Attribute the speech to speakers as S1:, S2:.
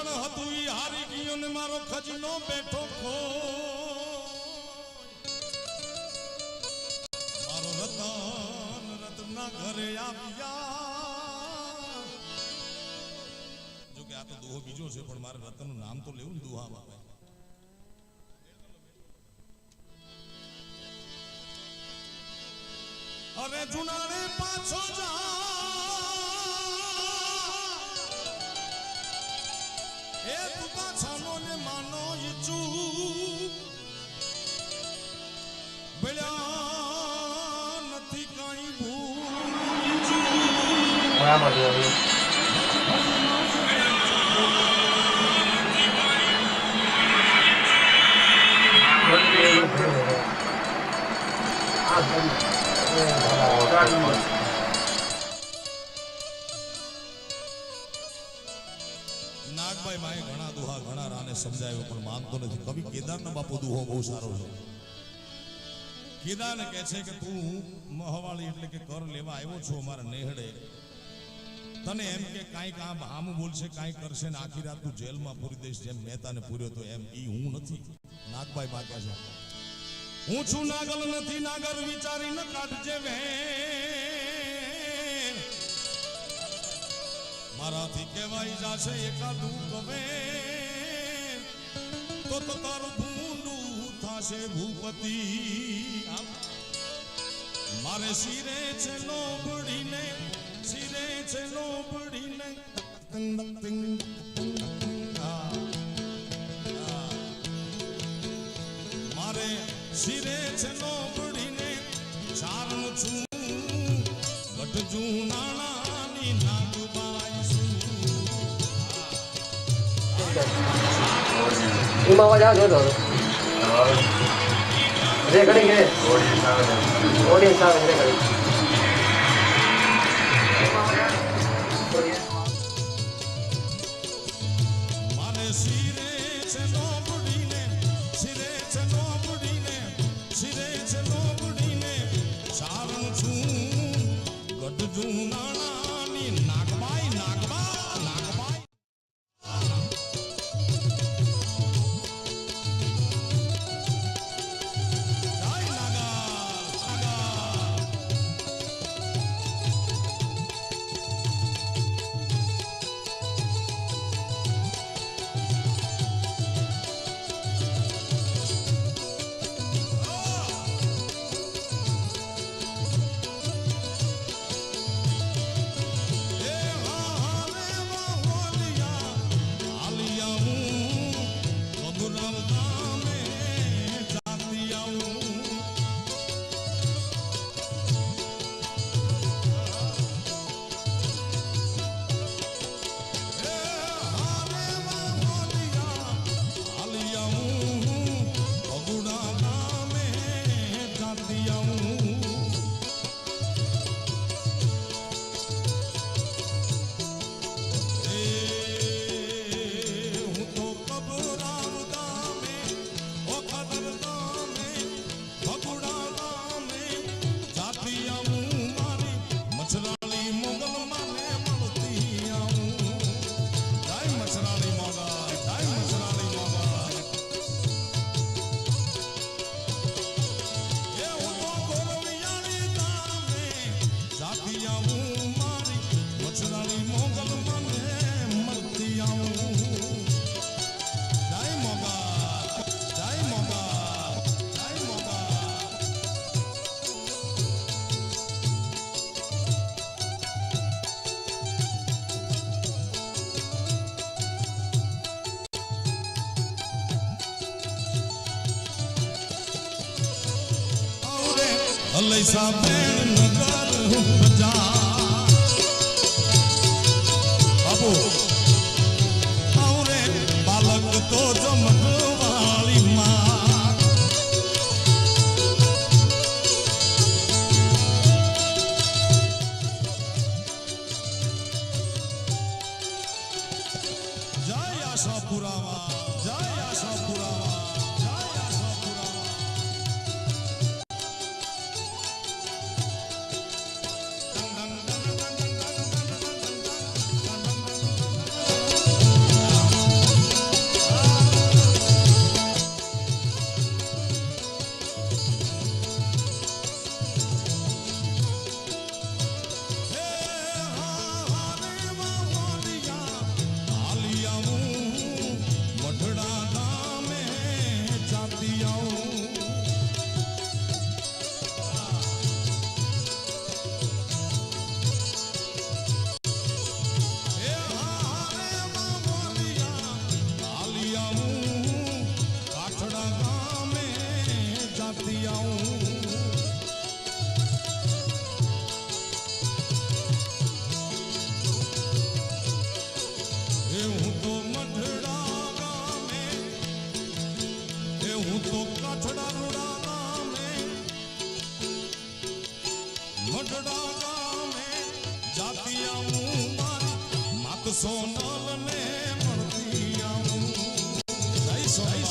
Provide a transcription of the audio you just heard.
S1: પણ હતું ઈ હારી ગયો ને મારો ખજનો બેઠો ખો મારો રતન રતનના ઘરે આવ્યા. જો કે આ તો દુહો બીજો છે, પણ મારે રતનનું નામ તો લેવું ને દુહામાં અરે જુનારે પાછો જા. પાછાનો ને માનો ઈચુ બળ્યા નાગભાઈ માએ ઘણા દુહા, ઘણા રાને સમજાવ્યો, પણ માનતો નથી. કવિ કેદારનો બાપુ દુહો બહુ સારો છે. કેદાર કહે છે કે તું મહવાળી એટલે કે કર લેવા આવ્યો છું અમારા નેહડે. તને એમ કે કાંઈક આમ આમ બોલશે કાંઈ કરશે ને આખી રાત તું જેલમાં પૂરી દઈશ, જેમ મહેતાને પૂર્યો તો એમ ઈ હું નથી. નાગભાઈ બા કહે છે. હું છું નાગલ નથી નાગર વિચારી ન કાઢજે વેણ મારાથી કહેવાય જાશે એકાદું ગમે. તો તો તારું ભૂંડું થાશે ભૂપતિ. મારે શિરે છે લોબડીને, શિરે છે લોબડીને. તંગ તંગ તંગ તંગ આ. આ. મારે શિરે છે લોબડીને ચારણ છું ગઢજું નાણાની નાગબાઈ છું
S2: એમાં અવાજ આવે છે તો રેકર્ડિંગ છે ઓડિયન્સ આવે છે રેકર્ડિંગ
S1: મારે અલૈસા બેણ નગર હું બાબુ સોનલ ને મળતી આવું. જય સો જય